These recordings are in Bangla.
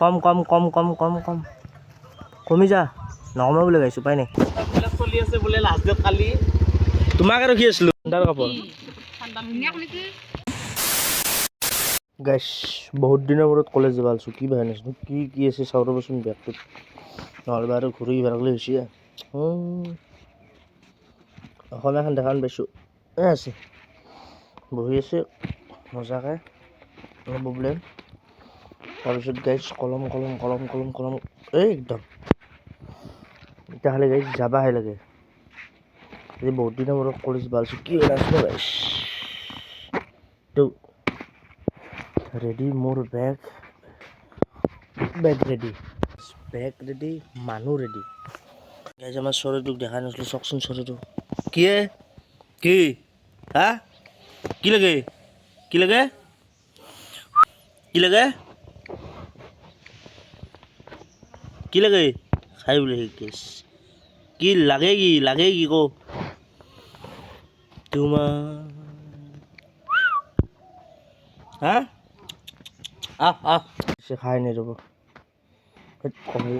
কম কম কম কম কম কম। কমি যা। নকমা বুলি গাইছোঁ উপায় নাই। চলি আছে বোলে লাষ্ট ডেট কালি তোমাকে ৰখি আছিলোঁ? তাৰ কাপোৰ। গাইছ বহুত দিনৰ মূৰত কলেজ যাব আছোঁ কি বাহান আছোঁ কি কি আছে? চাওঁ ৰ'বচোন বেগটোত নহ'লে বাৰু ঘূৰি বেলেগলৈ হৈছে অসমীয়াখন দেখা পাইছোঁ। এ, আছে। বহি আছে। মজাকৈ। প্ৰব্লেম তাৰপিছত গাইছ কলম কলম কলম কলম কলম, এই একদম। তেতিয়াহ'লে গাইছ যাবাহে লাগে। আজি বহুত দিনৰ মূৰত কলেজ যাব আছোঁ কি ওলাইছোঁ গাইছ তো ৰেডি মোৰ bag bag ready bag ready মানুহ ৰেডি গাইজ আমাৰ চৰাইটোক দেখা নাছিলোঁ, চাওকচোন চৰাইটো। কি হে? কি? হা? কি লাগে? কি লাগে? কি লাগে? কি লাগে? খাই বোলে কেছ। কি লাগে কি? লাগে কি কো? তোমাৰ হা? আহ আহ। খাই নাই ৰ'ব। কমি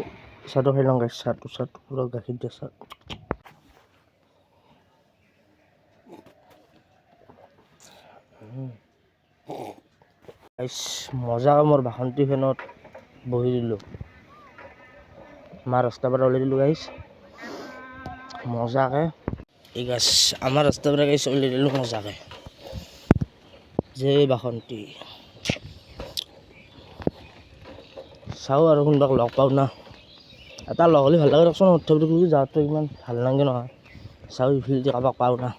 চাহটো খাই লওঁ গাইছ। চাহটো চাহটো পূৰা গাখীৰ দিয়া গাইছ, মজা মোৰ বাসন্তী ফেনত বহি দিলোঁ। ৰাস্তাৰ পৰা ওলাই দিলোঁ গাইছ মজাকৈ। এই গাছ আমাৰ ৰাস্তাৰ পৰা গাইছ ওলাই দিলোঁ মজাকৈ। যে বাসন্তী। চাওঁ আৰু কোনোবাক লগ পাওঁ না। এটা লগ হ'লে ভালো লাগে উৎসৱটো কিন্তু যাওঁতে ইমান ভালো নালাগে নহয়। চাওঁ ইফালে কাৰোবাক পাওঁ না।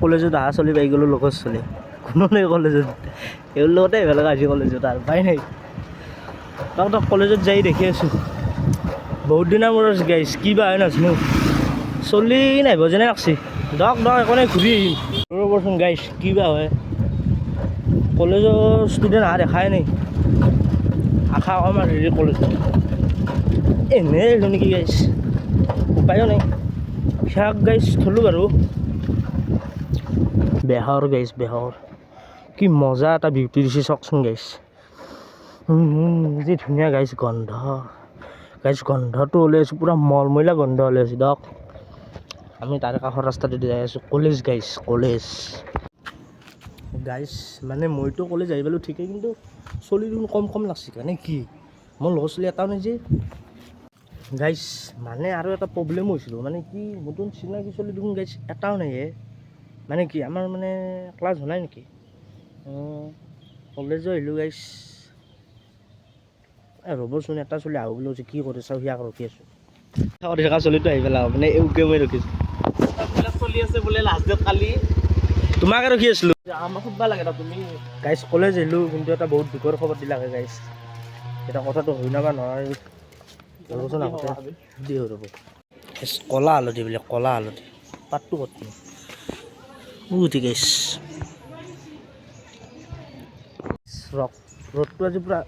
কলেজত অহা চলি পাই গ'লোঁ লগৰ চলি কোনো নাই কলেজত। এইবোৰ লগতে লগা হৈছে কলেজত আৰু পাই নাই। তাক তাক কলেজত যাই দেখি আছোঁ। বহুত দিনৰ মূৰত গাইছ কি বা হয় নাজানো। চলি নাহিব যেনে লাগছে দক দক একো নাই ঘূৰি আহিম। ৰ'বচোন গাইছ কি বা হয়। কলেজৰ ষ্টুডেণ্ট অহা দেখাই নাই। আশা আমাৰ হেৰি কলেজত। এনেই নেকি গাইছ উপায়ো নাই। শাক গাইছ থলোঁ বাৰু। বেহৰ গাইছ বেহৰ। কি মজা এটা বিউটি দিছে, চাওকচোন গাইছ যি ধুনীয়া গাইছ গন্ধ। গাইছ গন্ধটো ওলাইছোঁ পূৰা মলমলীয়া গন্ধ ওলাইছে দক। আমি তাৰে কাষৰ ৰাস্তাটো যাই আছোঁ কলেজ গাইছ কলেজ গাইছ মানে মইতো কলেজ আহি পালোঁ ঠিকেই, কিন্তু চলি দেখোন কম কম লাগছে কাৰণে কি? মোৰ লগৰ ছোৱালী এটাও যে। গাইছ মানে আৰু এটা প্ৰব্লেম হৈছিলোঁ মানে কি নতুন চিনাকি চলি দেখোন গাইছ এটাও নাই হে। মানে কি আমাৰ মানে ক্লাছ হোৱা নাই নেকি? কলেজো আহিলোঁ গাইছ এ ৰ'বচোন এটা চলি আহোঁ বুলি কৈছে কি কৰি চাওঁ সিয়াক ৰখি আছোঁ। থকা চলিটো আহি পেলাওঁ মানে এওকে মই ৰখিছোঁ চলি আছে বোলে লাষ্ট কালি। তোমাকে ৰখি আছিলোঁ। আমাক সুধবা লাগে তুমি। গাইছ কলেজ আহিলোঁ কিন্তু এটা বহুত দুখৰ খবৰ দিলাকে গাইছ এটা কথাটো হৈ নাবা নহয়। ৰ'বচোন আগতে দিওঁ ৰ'ব। কলা হালধি বোলে কলা হালধি পাতটো ক'ত উঠি গাইছ ৰক ৰ'দটো আজি পূৰা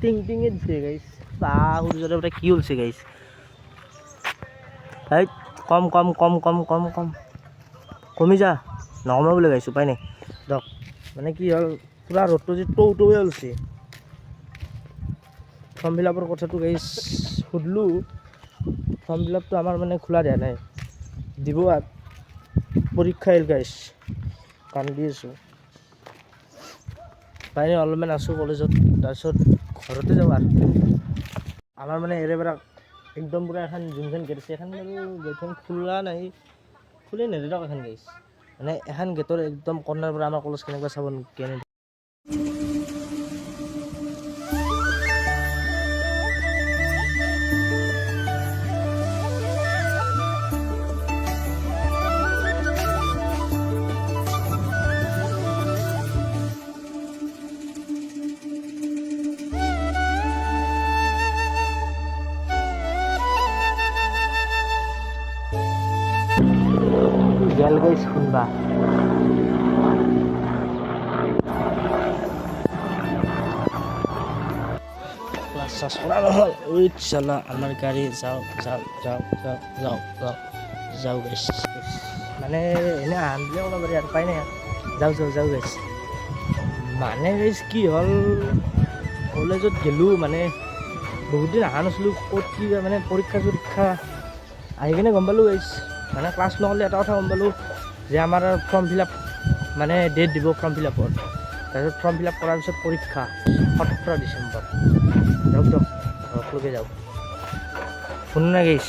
টিং টিঙে দিছে গাইছ চাহ সূৰ্যৰ পৰা কি হৈছে গাইছ এই কম কম কম কম কম কম। কমি যা। নকমা বুলি গাইছোঁ উপায় নাই। দক মানে কি হ'ল পূৰা ৰ'দটো যে টৌ টৌৱে ওলছে ফৰ্ম ফিল আপৰ কথাটো গাইছ সুধিলোঁ ফৰ্ম ফিল আপটো আমাৰ মানে খোলা দিয়া নাই। দিব আৰু পৰীক্ষা আহিল গাইছ কান্দি আছোঁ পাই নাই অলপমান আছোঁ কলেজত, তাৰপিছত ঘৰতে যাওঁ আৰু। আমাৰ মানে এৰে পৰা একদম পূৰা এখন যোনখন গেট আছে এখন বাৰু গেটখন খোলা নাই খুলি নেদিৰক এখন গাইছ মানে এখন গেটৰ একদম কৰ্ণাৰ পৰা আমাৰ কলেজ কেনেকুৱা চাব কেনে গ্যালগাই শুনবা। শ্বাস পড়ানো হয়। ওই চালা আমার গাড়ি যাও যাও যাও যাও যাও যাও যাও গেছ মানে এনে আনলে ওলাব আর পাই না। যাও যাও যাও গেছ মানে গেছ কি হ'ল? কলেজত গেলোঁ মানে বহুত দিন অহা নাছিলোঁ ক'ত কি মানে পৰীক্ষা চৰীক্ষা আহি কিনে গম পালোঁ গেছ মানে ক্লাছ নহ'লে এটা কথা গম পালোঁ যে আমাৰ ফৰ্ম ফিল আপ মানে ডেট দিব ফৰ্ম ফিল আপৰ তাৰপিছত ফৰ্ম ফিল আপ কৰাৰ পিছত পৰীক্ষা সোতৰ ডিচেম্বৰ। যাওক দিয়ক ঘৰকলৈকে যাওক। শুনো নাই গাইছ?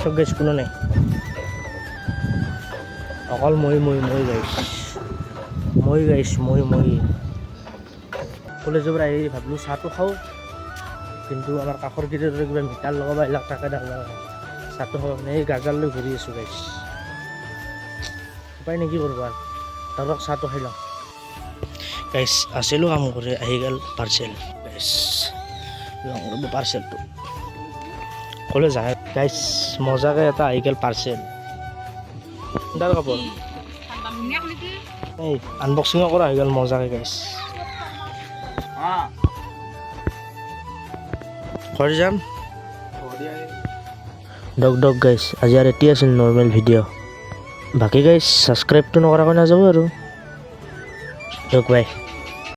চব গাইছ কোনো নাই অকল মই মই মই গাইছ। মই গাইছ, মই মই। কলেজৰ পৰা আহি ভাবিলোঁ, চাহটো খাওঁ। কিন্তু আমাৰ কাষৰ গিৰিৰ কিবা মিটাৰ লগাব এইবিলাক তাকে ডাঙৰ খাব মানে এই গাজাৰ লৈ ঘূৰি আছোঁ গাইছ উপায় নেকি কৰিব ধৰক চাহটো খাই লওঁ। গাইছ আছিলোঁ কাম কৰি আহি গ'ল পাৰ্চেল গাইছ লওঁ ৰ'ব পাৰ্চেলটো ক'লে যায়। গাইছ মজাকৈ এটা আহি গ'ল পাৰ্চেল দাৰ কাপোৰ এই আনবক্সিঙো কৰা হৈ গ'ল মজাকৈ গাইছ ঘৰ যাম? ডক ডক গাইছ আজি আৰু এতিয়াই আছিল নৰ্মেল ভিডিঅ' বাকী গাইছ ছাবস্ক্ৰাইবটো নকৰাকৈ নাযাব আৰু। দিয়ক বাই